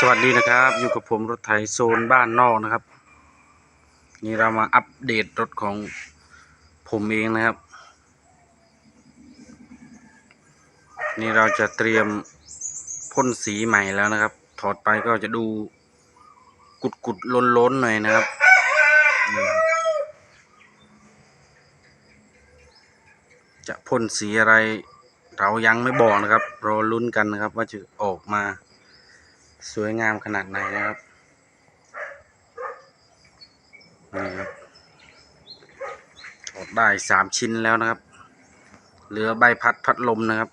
สวัสดีนะครับ อยู่กับผมรถไถโซนบ้านนอกนะครับ นี่เรามาอัปเดตรถของผมเองนะครับ นี่เราจะเตรียมพ่นสีใหม่แล้วนะครับ ถอดไปก็จะดูกุดกุดล้นล้นหน่อยนะครับ จะพ่นสีอะไร เรายังไม่บอกนะครับ รอลุ้นกันนะครับ ว่าจะออกมา สวยงามขนาดไหนนะครับ นี่ครับถอดได้สามชิ้นแล้วนะครับ เหลือใบพัดพัดลมนะครับ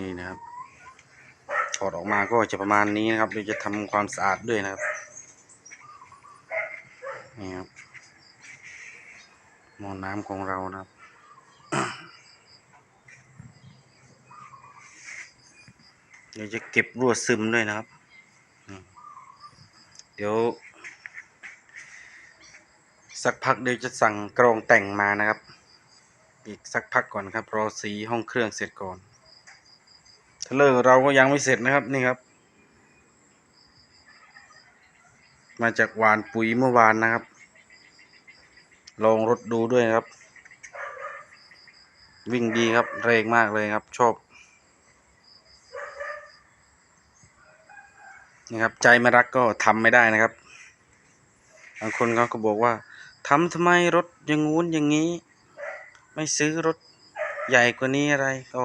นี่นะครับถอดออกมาก็จะประมาณนี้นะครับเราจะทำความสะอาดด้วยนะครับ นี่ครับหม้อน้ำของเรานะครับ เดี๋ยวจะเก็บรั่วซึมด้วยนะครับ เดี๋ยว สักพักเดี๋ยวจะสั่งกรองแต่งมานะครับ อีกสักพักก่อนครับ รอสีห้องเครื่องเสร็จก่อนเทเลอร์เราก็ยังไม่เสร็จนะครับนี่ครับ มาจากหวานปุ๋ยเมื่อวานนะครับ ลองรถดูด้วยครับ วิ่งดีครับแรงมากเลยครับ ชอบ นี่ครับ ใจไม่รักก็ทำไม่ได้นะครับ บางคนเขาก็บอกว่าทำทำไมรถอย่างงู้นอย่างนี้ ไม่ซื้อรถใหญ่กว่านี้อะไรก็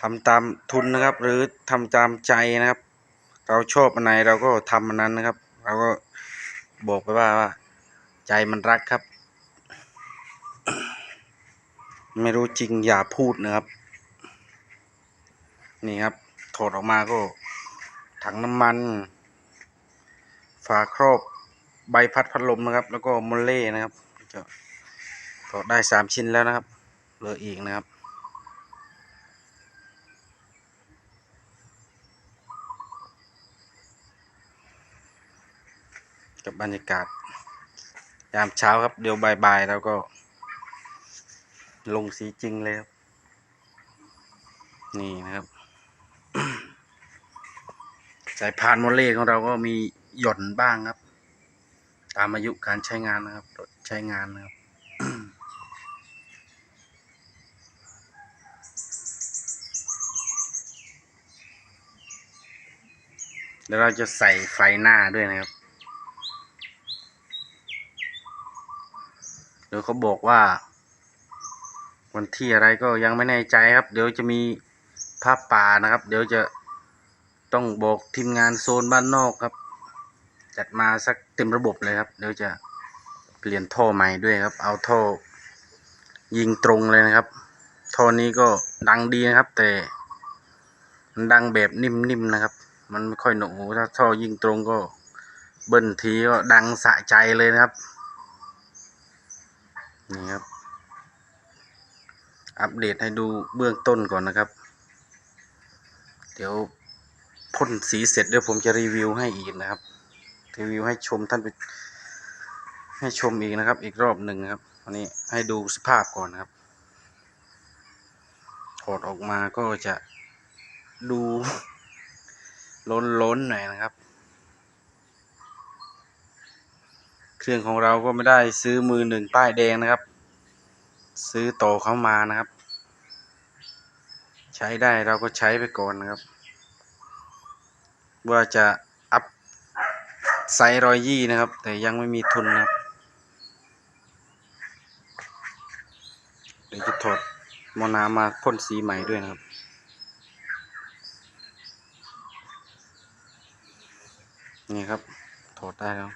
ทำตามทุนนะครับ หรือทำตามใจนะครับ เราชอบอันไหนเราก็ทำอันนั้นนะครับ เราก็บอกไปว่าว่า ใจมันรักครับ ไม่รู้จริงอย่าพูดนะครับ นี่ครับถอดออกมาก็ ถังน้ำมัน ฝาครอบใบพัดพัดลมนะครับ แล้วก็มอลเล่นะครับจะถอดได้สามชิ้นแล้วนะครับเหลืออีกนะครับกับบรรยากาศ ยามเช้าครับ เดี๋ยวบ่ายๆแล้วก็ ลงสีจริงเลยครับ นี่นะครับายพานโมเลของเราก็มีหย่อนบ้างครับ ตามอายุการใช้งานนะครับใช้งานนะครับเดี๋ยวเราจะใส่ไฟหน้าด้วยนะครับเดี๋ยวเขาบอกว่า วันที่อะไรก็ยังไม่แน่ใจครับ เดี๋ยวจะมีภาพป่านะครับ เดี๋ยวจะ ต้องบอกทีมงานโซนบ้านนอกครับ จัดมาสักเต็มระบบเลยครับเดี๋ยวจะเปลี่ยนท่อใหม่ด้วยครับ เอาท่อยิงตรงเลยนะครับท่อนี้ก็ดังดีนะครับ แต่มันดังแบบนิ่มๆนะครับ มันไม่ค่อยหนูถ้าท่อยิงตรงก็เบิ้ลทีก็ดังสะใจเลยนะครับนี่ครับ อัปเดตให้ดูเบื้องต้นก่อนนะครับ เดี๋ยว พ่นสีเสร็จเดี๋ยวผมจะรีวิวให้อีกนะครับ รีวิวให้ชมท่านไปให้ชมอีกนะครับ อีกรอบหนึ่งครับวันนี้ให้ดูสภาพก่อนนะครับถอดออกมาก็จะดูล้นๆหน่อยนะครับ เครื่องของเราก็ไม่ได้ซื้อมือหนึ่งป้ายแดงนะครับ ซื้อต่อเข้ามานะครับ ใช้ได้เราก็ใช้ไปก่อนนะครับ ว่าจะอัพไซส์รอยยี่นะครับ แต่ยังไม่มีทุนนะครับ เดี๋ยวจะถอดมอน้ำมาพ่นสีใหม่ด้วยนะครับนี่ครับถอดได้แล้ว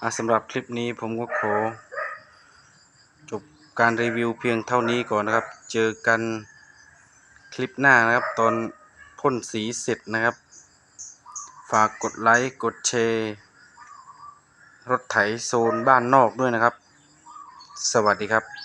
อะสำหรับคลิปนี้ผมก็ขอจบการรีวิวเพียงเท่านี้ก่อนนะครับ เจอกันคลิปหน้านะครับ ตอนพ่นสีเสร็จนะครับ ฝากกดไลค์ กดแชร์ รถไถโซนบ้านนอกด้วยนะครับ สวัสดีครับ